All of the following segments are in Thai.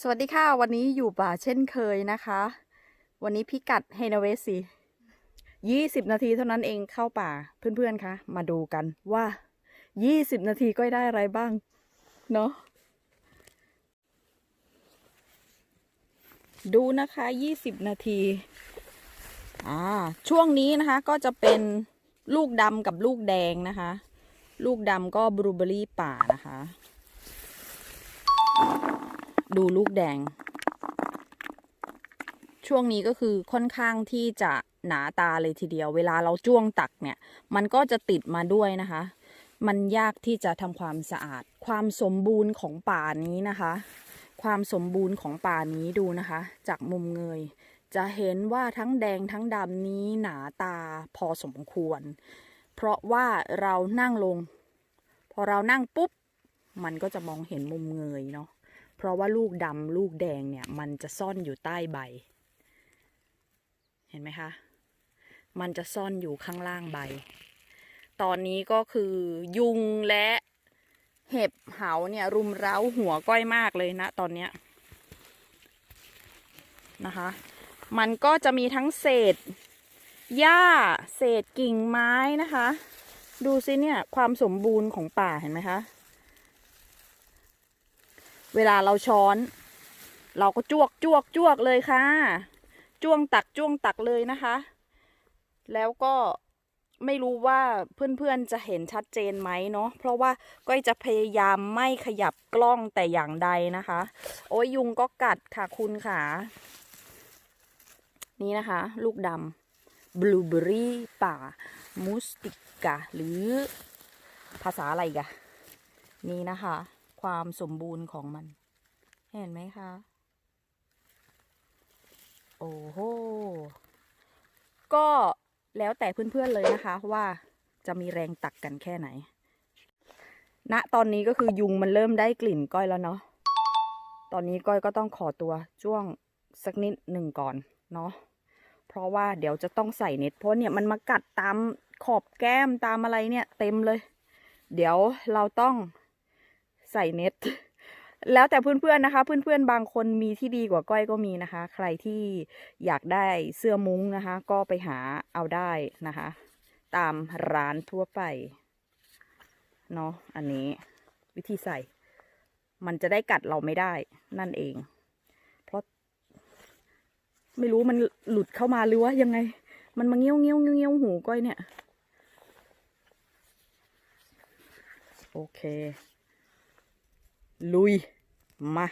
สวัสดีค่ะวันนี้อยู่ป่าเช่นเคยนะคะ วันนี้พิกัดเฮนเวสียี่สิบนาทีเท่านั้นเองเข้าป่าเพื่อนๆคะมาดูกันว่ายี่สิบนาทีก็ได้อะไรบ้าง เนาะดูนะคะยี่สิบนาทีอ่าช่วงนี้นะคะก็จะเป็นลูกดำกับลูกแดงนะคะ ลูกดำก็บลูเบอรี่ป่านะคะ ดูลูกแดง ช่วงนี้ก็คือค่อนข้างที่จะหนาตาเลยทีเดียว เวลาเราจ้วงตักเนี่ย มันก็จะติดมาด้วยนะคะ มันยากที่จะทำความสะอาด ความสมบูรณ์ของป่านี้นะคะ ความสมบูรณ์ของป่านี้ดูนะคะ จากมุมเงย จะเห็นว่าทั้งแดงทั้งดำนี้หนาตาพอสมควร เพราะว่าเรานั่งลง พอเรานั่งปุ๊บ มันก็จะมองเห็นมุมเงยเนาะ เพราะว่าลูกดำลูกแดงเนี่ยมันจะซ่อนอยู่ใต้ใบ เห็นไหมคะ มันจะซ่อนอยู่ข้างล่างใบ ตอนนี้ก็คือยุงและเห็บเหาเนี่ยรุมเร้าหัวก้อยมากเลยนะตอนเนี้ยนะคะ มันก็จะมีทั้งเศษหญ้าเศษกิ่งไม้นะคะ ดูสิเนี่ยความสมบูรณ์ของป่าเห็นไหมคะ เวลาเราช้อน เราก็จวกจวกจวกเลยค่ะ จ้วงตักจ้วงตักเลยนะคะ แล้วก็ไม่รู้ว่าเพื่อนๆจะเห็นชัดเจนไหมเนาะเพราะว่าก้อยจะพยายามไม่ขยับกล้องแต่อย่างใดนะคะ โอ้ยยุงก็กัดค่ะคุณค่ะ นี่นะคะ ลูกดำบลูเบอรี่ป่ามูสติกาหรือภาษาอะไรกะนี่นะคะ ความสมบูรณ์ของมัน เห็นไหมคะ โอ้โห ก็แล้วแต่เพื่อนๆเลยนะคะว่าจะมีแรงตักกันแค่ไหนณตอนนี้ก็คือยุงมันเริ่มได้กลิ่นก้อยแล้วเนาะ ตอนนี้ก้อยก็ต้องขอตัวจ้วงสักนิดหนึ่งก่อนเนาะ เพราะว่าเดี๋ยวจะต้องใส่เน็ตเพราะเนี่ยมันมากัดตามขอบแก้มตามอะไรเนี่ยเต็มเลย เดี๋ยวเราต้อง ใส่เน็ต แล้วแต่เพื่อนๆนะคะ เพื่อนๆบางคนมีที่ดีกว่าก้อยก็มีนะคะ ใครที่อยากได้เสื้อมุ้งนะคะ ก็ไปหาเอาได้นะคะ ตามร้านทั่วไปเนาะอันนี้วิธีใส่ มันจะได้กัดเราไม่ได้นั่นเอง เพราะ ไม่รู้มันหลุดเข้ามาหรือว่ายังไง มันมาเงี้ยวเงี้ยวเงี้ยวเงี้ยวหูก้อยเนี่ย โอเค ลุย มา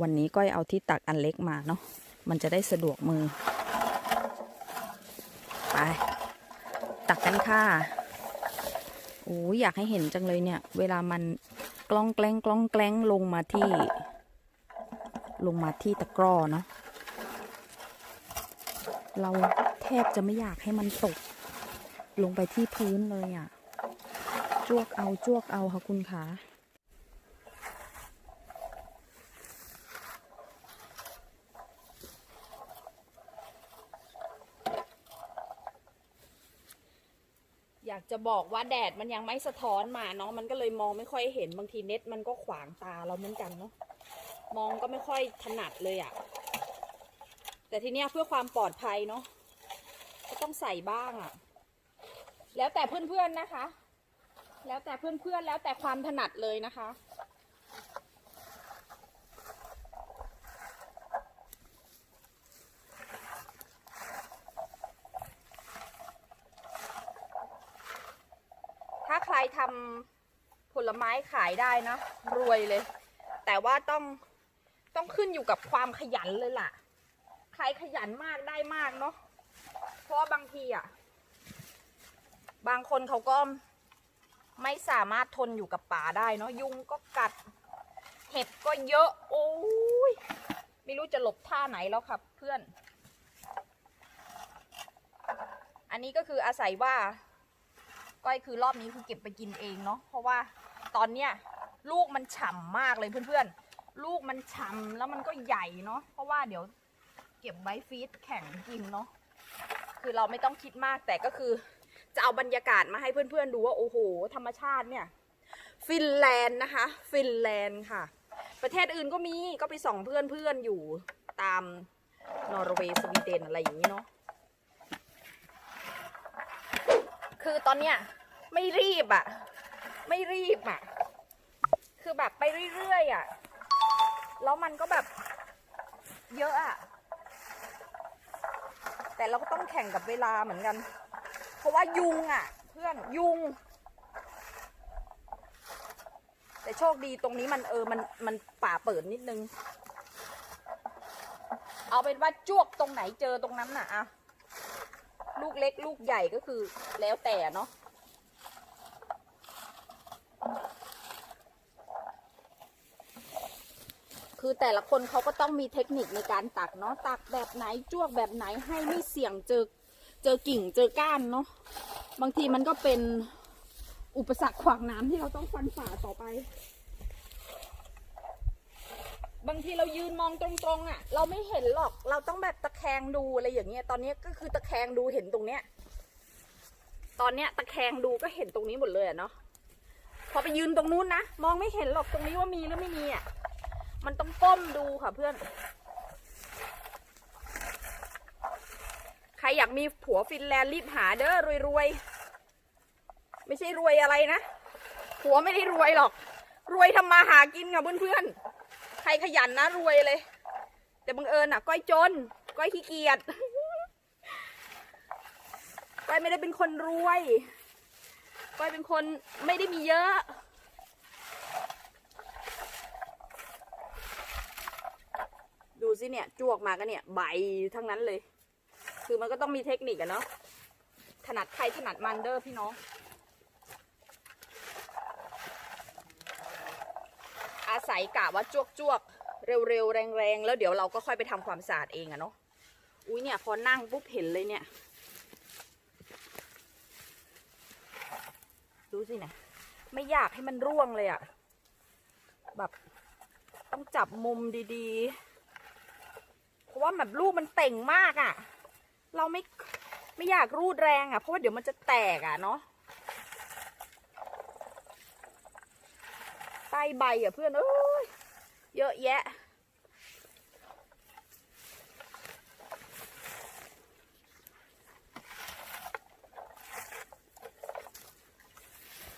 วันนี้ก้อยเอาที่ตักอันเล็กมาเนาะ มันจะได้สะดวกมือ ไป ตักกันค่ะโอ้ยอยากให้เห็นจังเลยเนี่ย เวลามันกล้องแกล้งกล้องแกล้งลงมาที่ ลงมาที่ตะกร้อเนาะ เราแทบจะไม่อยากให้มันตก ลงไปที่พื้นเลยอะ่ะ จวกเอาจวกเอาค่ะคุณคะ อยากจะบอกว่าแดดมันยังไม่สะท้อนมาเนาะมันก็เลยมองไม่ค่อยเห็นบางทีเน็ตมันก็ขวางตาเราเหมือนกันเนาะมองก็ไม่ค่อยถนัดเลยอะ่ะ แต่ทีเนี้ยเพื่อความปลอดภัยเนาะก็ต้องใส่บ้างอะ่ะ แล้วแต่เพื่อนๆนะคะ แล้วแต่เพื่อนๆแล้วแต่ความถนัดเลยนะคะ ถ้าใคร ทำผลไม้ขายได้นะ รวยเลย แต่ว่าต้องต้องขึ้นอยู่กับความขยันเลยล่ะ ใครขยันมากได้มากเนาะเพราะบางทีอะ บางคนเขาก็ไม่สามารถทนอยู่กับป่าได้เนาะยุงก็กัด เห็บก็เยอะ โอ้ยไม่รู้จะหลบท่าไหนแล้วครับเพื่อน อันนี้ก็คืออาศัยว่า ก้อยคือรอบนี้คือเก็บไปกินเองเนาะเพราะว่าตอนเนี้ยลูกมันฉ่ำมากเลยเพื่อนๆ ลูกมันฉ่ำแล้วมันก็ใหญ่เนาะเพราะว่าเดี๋ยวเก็บไว้ฟีดแข็งกินเนาะคือเราไม่ต้องคิดมากแต่ก็คือ จะเอาบรรยากาศมาให้เพื่อนๆดูว่าโอ้โห ธรรมชาติเนี่ยฟินแลนด์นะคะ ฟินแลนด์ค่ะ ประเทศอื่นก็มีก็ไปส่องเพื่อนเพื่อนๆอยู่ตามนอร์เวย์สวีเดนอะไรอย่างนี้เนาะ คือตอนเนี้ยไม่รีบอะ่ะ ไม่รีบอะ่ะ คือแบบไปเรื่อยๆอะ่ะ แล้วมันก็แบบเยอะอะ่ะ แต่เราก็ต้องแข่งกับเวลาเหมือนกัน เพราะว่ายุงอะ่ะ เพื่อนยุง แต่โชคดีตรงนี้มันเออมันมันป่าเปิดนิดนึง เอาเป็นว่าจวกตรงไหนเจอตรงนั้นน่ะอะ ลูกเล็กลูกใหญ่ก็คือแล้วแต่เนาะคือแต่ละคนเขาก็ต้องมีเทคนิคในการตักเนาะตักแบบไหนจวกแบบไหนให้ไม่เสี่ยงเจอเจอกิ่งเจอก้านเนาะบางทีมันก็เป็นอุปสรรคขวางน้ำที่เราต้องฟันฝ่าต่อไป บางทีเรายืนมองตรงๆอะ เราไม่เห็นหรอกเราต้องแบบตะแคงดูอะไรอย่างเงี้ยตอนนี้ก็คือตะแคงดูเห็นตรงเนี้ย ตอนเนี้ยตะแคงดูก็เห็นตรงนี้หมดเลยอะเนาะพอไปยืนตรงนู้นนะมองไม่เห็นหรอกตรงนี้ว่ามีหรือไม่มีอะมันต้องก้มดูค่ะเพื่อน ใครอยากมีผัวฟินแลนด์รีบหาเด้อรวยๆ ไม่ใช่รวยอะไรนะ ผัวไม่ได้รวยหรอก รวยทำมาหากินค่ะเพื่อนๆ ใครขยันนะรวยเลย แต่บังเอิญอะ ก้อยจน ก้อยขี้เกียจ ก้อยไม่ได้เป็นคนรวย ก้อยเป็นคนไม่ได้มีเยอะ ดูสิเนี่ยจวกมาก็เนี่ย ใบทั้งนั้นเลย คือมันก็ต้องมีเทคนิคอะเนาะ ถนัดใครถนัดมันเด้อพี่น้อง อาศัยกะว่าจวกจวกๆเร็วๆ แรงๆ แล้วเดี๋ยวเราก็ค่อยไปทำความสะอาดเองอะเนาะอุ้ยเนี่ยพอนั่งปุ๊บเห็นเลยเนี่ย ดูสิเนี่ยไม่อยากให้มันร่วงเลยอะแบบต้องจับมุมดีๆ เพราะว่าแบบลูกมันเต่งมากอะเราไม่ไม่อยากรูดแรงอะเพราะว่าเดี๋ยวมันจะแตกอะเนาะ ใต้ใบอะเพื่อนเอ้ยเยอะแยะ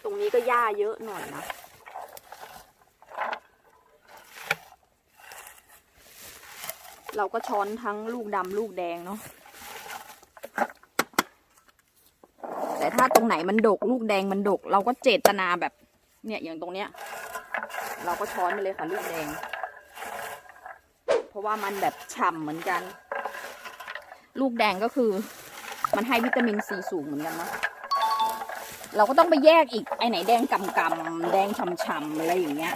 ตรงนี้ก็หญ้าเยอะหน่อยนะเราก็ช้อนทั้งลูกดำลูกแดงเนาะ แต่ถ้าตรงไหนมันดกลูกแดงมันดก เราก็เจตนาแบบ เนี่ยอย่างตรงเนี้ย เราก็ช้อนไปเลยค่ะลูกแดง เพราะว่ามันแบบฉ่ำเหมือนกัน ลูกแดงก็คือ มันให้วิตามินซีสูงเหมือนกันนะเราก็ต้องไปแยกอีกไอไหนแดงกำกำๆแดงฉ่ำๆอะไรอย่างเงี้ย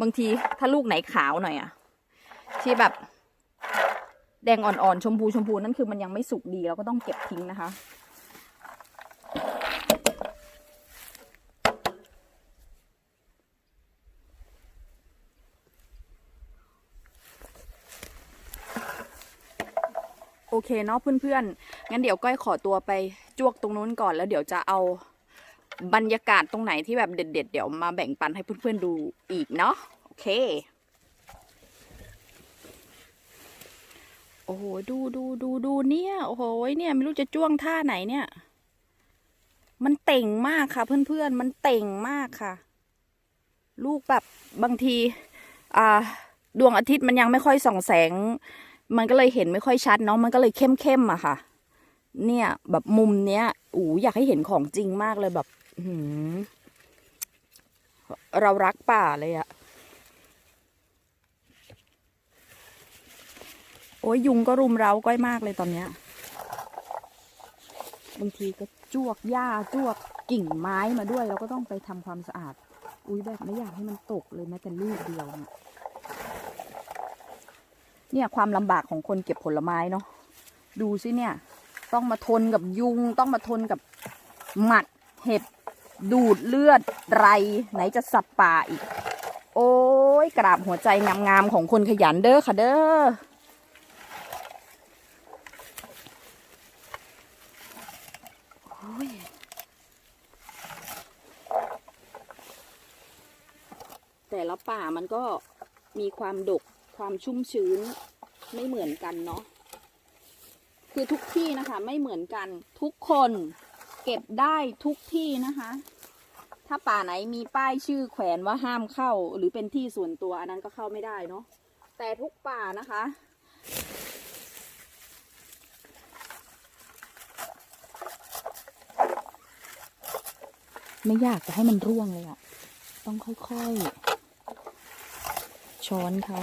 บางทีถ้าลูกไหนขาวหน่อยอะที่แบบ แดงอ่อนๆชมพูชมพูนั่นคือมันยังไม่สุกดีเราก็ต้องเก็บทิ้งนะคะ โอเคเนาะเพื่อนๆ งั้นเดี๋ยวก้อยขอตัวไปจวกตรงนู้นก่อนแล้วเดี๋ยวจะเอาบรรยากาศตรงไหนที่แบบเด็ดๆเดี๋ยวมาแบ่งปันให้เพื่อนๆดูอีกเนาะโอเค โอ้โหดูดูดูดูเนี่ยโอ้โหเนี่ยไม่รู้จะจ้วงท่าไหนเนี่ย มันเต่งมากค่ะเพื่อนๆ มันเต่งมากค่ะ ลูกแบบบางที อ่า ดวงอาทิตย์มันยังไม่ค่อยส่องแสง มันก็เลยเห็นไม่ค่อยชัดเนาะมันก็เลยเข้มเข้มๆอะค่ะ เนี่ย แบบมุมเนี้ยอูอยากให้เห็นของจริงมากเลยแบบหืเรารักป่าเลยอะโอ้ยยุงก็รุมเร้าก้อยมากเลยตอนเนี้ยบางทีก็จวกหญ้าจวกกิ่งไม้มาด้วย เราก็ต้องไปทำความสะอาด อุ้ยแบบไม่อยากให้มันตกเลยแม้แต่ลูกเดียวเนี่ย เนี่ยความลำบากของคนเก็บผลไม้เนาะดูสิเนี่ย ต้องมาทนกับยุง ต้องมาทนกับหมัดเห็บดูดเลือดไร ไหนจะสัตว์ป่าอีก โอ้ยกราบหัวใจงามๆของคนขยันเด้อค่ะเด้อแต่ละป่ามันก็มีความดก ความชุ่มชื้นไม่เหมือนกันเนาะคือทุกที่นะคะไม่เหมือนกันทุกคนเก็บได้ทุกที่นะคะ ถ้าป่าไหนมีป้ายชื่อแขวนว่าห้ามเข้า หรือเป็นที่ส่วนตัวอันนั้นก็เข้าไม่ได้เนาะแต่ทุกป่านะคะ ไม่ยากจะให้มันร่วงเลยอะต้องค่อยๆ ช้อนเขา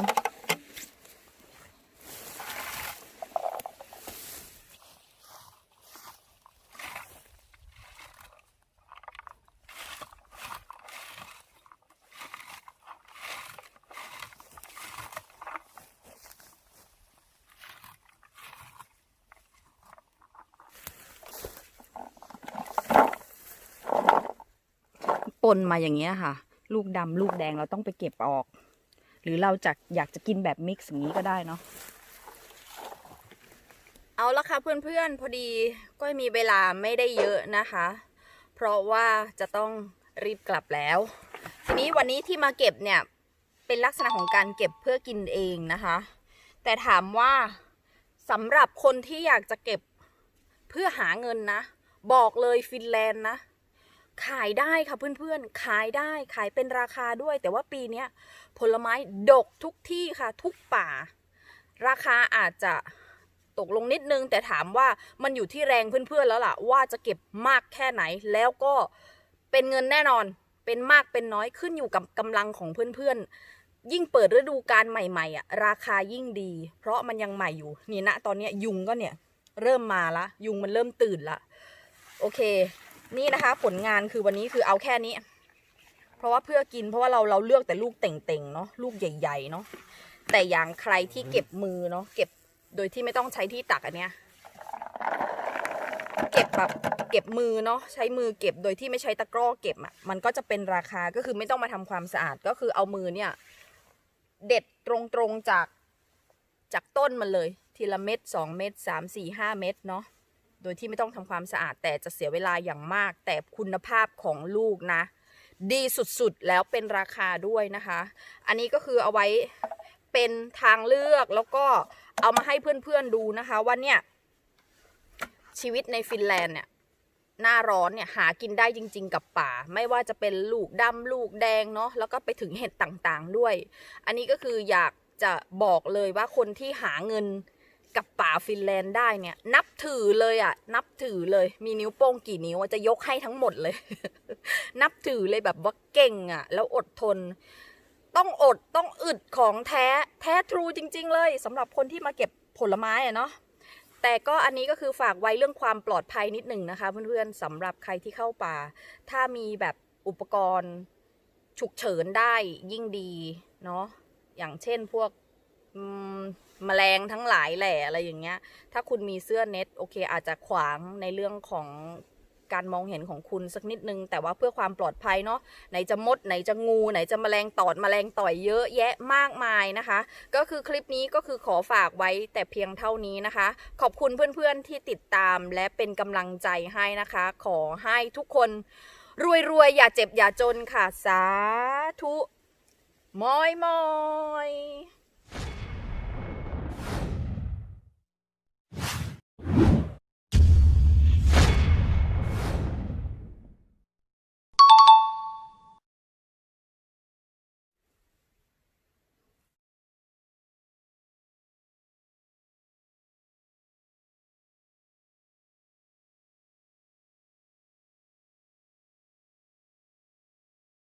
นมาอย่างเงี้ยค่ะ ลูกดำลูกแดงเราต้องไปเก็บออก หรือเราจะอยากจะกินแบบมิกซ์อย่างนี้ก็ได้เนาะเอาละค่ะเพื่อนๆพอดีก็มีเวลาไม่ได้เยอะนะคะ เพราะว่าจะต้องรีบกลับแล้ว ทีนี้วันนี้ที่มาเก็บเนี่ยเป็นลักษณะของการเก็บเพื่อกินเองนะคะ แต่ถามว่าสำหรับคนที่อยากจะเก็บเพื่อหาเงินนะ บอกเลยฟินแลนด์นะ ขายได้ค่ะเพื่อนๆ ขายได้ขายเป็นราคาด้วย แต่ว่าปีนี้ผลไม้ดกทุกที่ค่ะ ทุกป่า ราคาอาจจะตกลงนิดนึง แต่ถามว่ามันอยู่ที่แรงเพื่อนๆแล้วล่ะ ว่าจะเก็บมากแค่ไหน แล้วก็เป็นเงินแน่นอน เป็นมากเป็นน้อยขึ้นอยู่กับกำลังของเพื่อนๆ ยิ่งเปิดฤดูกาลใหม่ๆอะราคายิ่งดี เพราะมันยังใหม่อยู่นี่นะตอนนี้ยุงก็เนี่ย เริ่มมาละ ยุงมันเริ่มตื่นละโอเค นี่นะคะ ผลงานคือวันนี้คือเอาแค่นี้ เพราะว่าเพื่อกินเพราะว่าเราเราเลือกแต่ลูกเต่งๆเนาะลูกใหญ่ๆเนาะแต่อย่างใครที่เก็บมือเนาะเก็บโดยที่ไม่ต้องใช้ที่ตักอันเนี้ยเก็บแบบเก็บมือเนาะใช้มือเก็บโดยที่ไม่ใช้ตะกร้อเก็บอะ่ะมันก็จะเป็นราคาก็คือไม่ต้องมาทำความสะอาดก็คือเอามือเนี่ย เด็ดตรงๆจากจากต้นมันเลย ทีละเม็ดสองเม็ดสามสี่ห้าเม็ดเนาะ โดยที่ไม่ต้องทำความสะอาดแต่จะเสียเวลาอย่างมาก แต่คุณภาพของลูกนะ ดีสุดๆ แล้วเป็นราคาด้วยนะคะ อันนี้ก็คือเอาไว้เป็นทางเลือกแล้วก็เอามาให้เพื่อนๆดูนะคะว่าเนี่ย ชีวิตในฟินแลนด์เนี่ยหน้าร้อนเนี่ยหากินได้จริง ๆ กับป่า ไม่ว่าจะเป็นลูกดำลูกแดงเนาะแล้วก็ไปถึงเห็ดต่างๆด้วย อันนี้ก็คืออยากจะบอกเลยว่าคนที่หาเงิน กับป่าฟินแลนด์ได้เนี่ย นับถือเลยอะ นับถือเลย มีนิ้วโป้งกี่นิ้วจะยกให้ทั้งหมดเลย นับถือเลยแบบว่าเก่งอะ แล้วอดทน ต้องอดต้องอึดของแท้แท้ทรูจริง ๆ เลยสำหรับคนที่มาเก็บผลไม้อะเนาะแต่ก็อันนี้ก็คือฝากไว้เรื่องความปลอดภัยนิดหนึ่งนะคะ เพื่อนๆสำหรับใครที่เข้าป่า ถ้ามีแบบอุปกรณ์ฉุกเฉินได้ยิ่งดีเนาะอย่างเช่นพวกอื มแมลงทั้งหลายแหล่อะไรอย่างเงี้ย ถ้าคุณมีเสื้อเน็ตโอเค อาจจะขวางในเรื่องของการมองเห็นของคุณสักนิดนึง แต่ว่าเพื่อความปลอดภัยเนาะไหนจะมด ไหนจะงูไหนจะแมลงตอดแมลงต่อยเยอะแยะมากมายนะคะ ก็คือคลิปนี้ก็คือขอฝากไว้แต่เพียงเท่านี้นะคะ ขอบคุณเพื่อนๆที่ติดตามและเป็นกำลังใจให้นะคะ ขอให้ทุกคนรวยๆอย่าเจ็บอย่าจนค่ะ สาธุมอยมอย